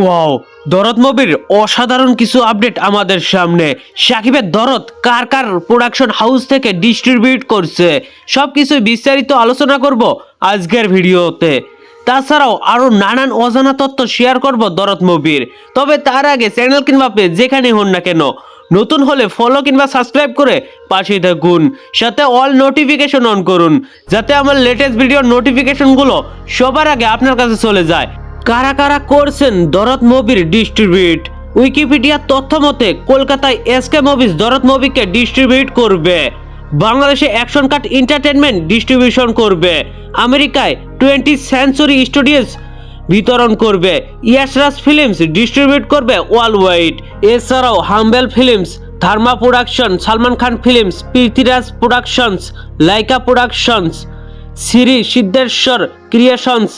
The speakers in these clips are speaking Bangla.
ওয়াও, দরদ মুভির অসাধারণ কিছু আপডেট আমাদের সামনে। সাকিবের দরদ কার কার প্রোডাকশন হাউস থেকে ডিস্ট্রিবিউট করছে? সব কিছু বিস্তারিত আলোচনা করব আজকের ভিডিওতে। তাছাড়াও আরও নানান অজানা তথ্য শেয়ার করব দরদ মুভির। তবে তার আগে চ্যানেল কিংবা পেজ যেখানে হন না কেন, নতুন হলে ফলো কিংবা সাবস্ক্রাইব করে পাশে থাকুন। সাথে অল নোটিফিকেশন অন করুন, যাতে আমার লেটেস্ট ভিডিওর নোটিফিকেশনগুলো সবার আগে আপনার কাছে চলে যায়। কারা কারা করছেন দরদ মুভির ডিস্ট্রিবিউট উইকিপিডিয়ার তথ্য মতে, কলকাতায় এসকে মুভিজ দরদ মুভিকে ডিস্ট্রিবিউট করবে। বাংলাদেশে অ্যাকশন কাট এন্টারটেনমেন্ট ডিস্ট্রিবিউশন করবে। আমেরিকায় টোয়েন্টি সেঞ্চুরি স্টুডিওস বিতরণ করবে। ইয়াসরাজ ফিল্মস ডিস্ট্রিবিউট করবে ওয়ার্ল্ড ওয়াইড এছাড়াও Hombale films Dharma production Salman Khan films Prithviraj productions Lyca productions Shri Siddheshwar creations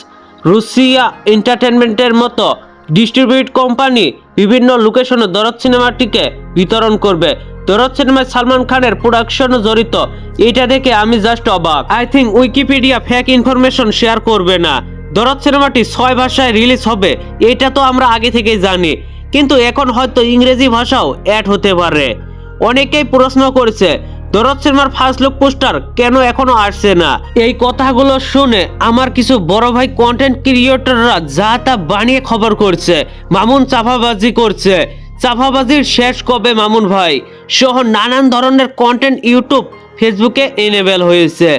Rusia এন্টারটেনমেন্টের মতো ডিস্ট্রিবিউট কোম্পানি বিভিন্ন লোকেশনে দরদ সিনেমাটিকে বিতরণ করবে। দরদ সিনেমায় সালমান খানের প্রোডাকশনও জড়িত। এটা দেখে আমি জাস্ট অবাক। I think Wikipedia fake information share করবে না। দরদ সিনেমাটি ছয় ভাষায় রিলিজ হবে, এটা তো আমরা আগে থেকেই জানি। কিন্তু এখন হয়তো ইংরেজি ভাষাও অ্যাড হতে পারে। অনেকেই প্রশ্ন করেছে দরদ সিনেমার ফার্স্ট লুক পোস্টার কেন এখনও আসছে না? এই কথাগুলো শুনে আমার কিছু বড় ভাই কন্টেন্ট ক্রিয়েটররা যা তা বানিয়ে খবর করছে, মামুন চাফাবাজি করছে। চাফাবাজির শেষ কবে মামুন ভাই? সহ নানান ধরনের কন্টেন্ট ইউটিউব ফেসবুকে এনেবেল হয়েছে।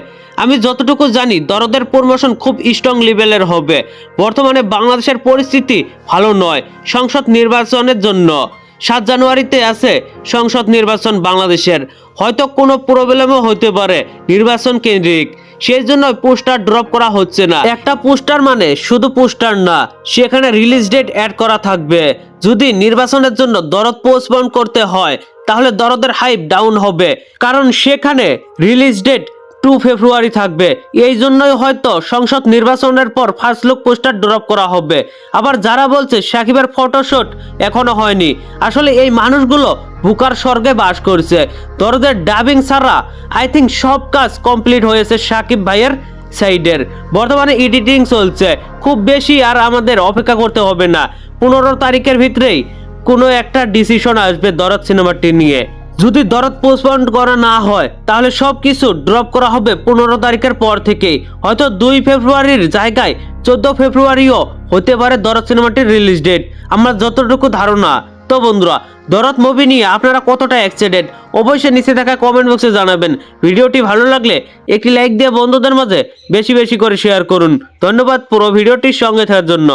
আমি যতটুকু জানি, দরদের প্রমোশন খুব স্ট্রং লেভেলের হবে। বর্তমানে বাংলাদেশের পরিস্থিতি ভালো নয়, সংসদ নির্বাচনের জন্য। সাত জানুয়ারিতে আছে সংসদ নির্বাচন বাংলাদেশের। হয়তো কোনো প্রবলেমও হতে পারে নির্বাচন কেন্দ্রিক। সেই জন্য পোস্টার ড্রপ করা হচ্ছে না। একটা পোস্টার মানে শুধু পোস্টার না, সেখানে রিলিজ ডেট অ্যাড করা থাকবে। যদি নির্বাচনের জন্য দরদ পোস্টপন করতে হয়, তাহলে দরদের হাইপ ডাউন হবে। কারণ সেখানে রিলিজ ডেট টু ফেব্রুয়ারি থাকবে। এই জন্যই হয়তো সংসদ নির্বাচনের পর ফার্স্ট লুক পোস্টার ড্রপ করা হবে। আবার যারা বলছে সাকিবের ফটোশুট এখনও হয়নি, আসলে এই মানুষগুলো বুকার স্বর্গে বাস করছে। দরদের ডাবিং ছাড়া আই থিঙ্ক সব কাজ কমপ্লিট হয়েছে সাকিব ভাইয়ের সাইডের বর্তমানে এডিটিং চলছে। খুব বেশি আর আমাদের অপেক্ষা করতে হবে না। পনেরো তারিখের ভিতরেই কোনো একটা ডিসিশন আসবে দরদ সিনেমাটি নিয়ে। যদি দরদ পোস্টপন্ড করা না হয়, তাহলে সব কিছু ড্রপ করা হবে পনেরো তারিখের পর থেকেই। হয়তো দুই ফেব্রুয়ারির জায়গায় চোদ্দ ফেব্রুয়ারিও হতে পারে দরদ সিনেমাটির রিলিজ ডেট আমার যতটুকু ধারণা। তো বন্ধুরা, দরদ মুভি নিয়ে আপনারা কতটা এক্সাইটেড অবশ্যই নিচে থাকা কমেন্ট বক্সে জানাবেন। ভিডিওটি ভালো লাগলে একটি লাইক দিয়ে বন্ধুদের মাঝে বেশি বেশি করে শেয়ার করুন। ধন্যবাদ পুরো ভিডিওটির সঙ্গে থাকার জন্য।